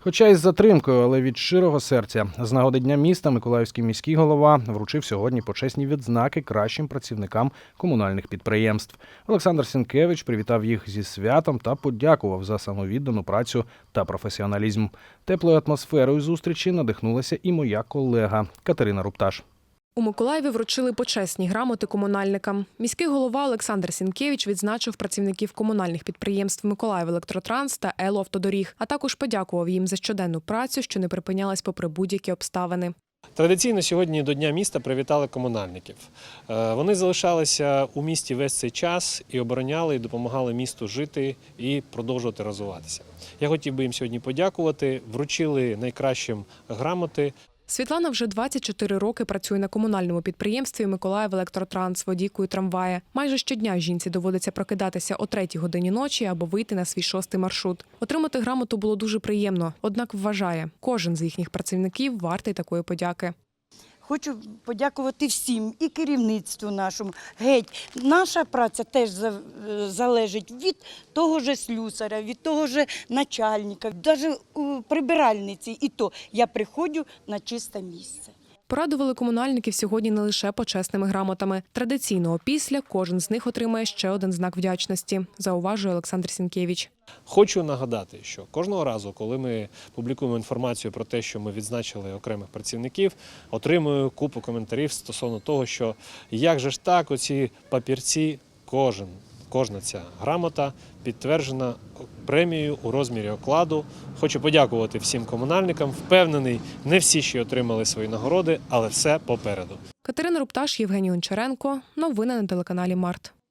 Хоча із затримкою, але від щирого серця. З нагоди дня міста Миколаївський міський голова вручив сьогодні почесні відзнаки кращим працівникам комунальних підприємств. Олександр Сінкевич привітав їх зі святом та подякував за самовіддану працю та професіоналізм. Теплою атмосферою зустрічі надихнулася і моя колега Катерина Рупташ. У Миколаєві вручили почесні грамоти комунальникам. Міський голова Олександр Сінкевич відзначив працівників комунальних підприємств Миколаїв Електротранс та Ело Автодоріг, а також подякував їм за щоденну працю, що не припинялась попри будь-які обставини. Традиційно сьогодні до Дня міста привітали комунальників. Е, Вони залишалися у місті весь цей час і обороняли і допомагали місту жити і продовжувати розвиватися. Я хотів би їм сьогодні подякувати. Вручили найкращим грамоти. Світлана вже 24 роки працює на комунальному підприємстві Миколаїв Електротранс водійкою трамвая. Майже щодня жінці доводиться прокидатися о 3 годині ночі або вийти на свій шостий маршрут. Отримати грамоту було дуже приємно, однак вважає, кожен з їхніх працівників вартий такої подяки. Хочу подякувати всім і керівництву нашому. Геть, наша праця теж залежить від того же слюсаря, від того же начальника, навіть прибиральниці. І то я приходжу на чисте місце. Порадували комунальників сьогодні не лише почесними грамотами. Традиційно опісля кожен з них отримає ще один знак вдячності, зауважує Олександр Сінкевич. Хочу нагадати, що кожного разу, коли ми публікуємо інформацію про те, що ми відзначили окремих працівників, отримую купу коментарів стосовно того, що як же ж так, оці папірці, кожен, кожна ця грамота підтверджена премією у розмірі окладу. Хочу подякувати всім комунальникам. Впевнений, не всі ще отримали свої нагороди, але все попереду. Катерина Рупташ, Євгеній Гончаренко. Новини на телеканалі Март.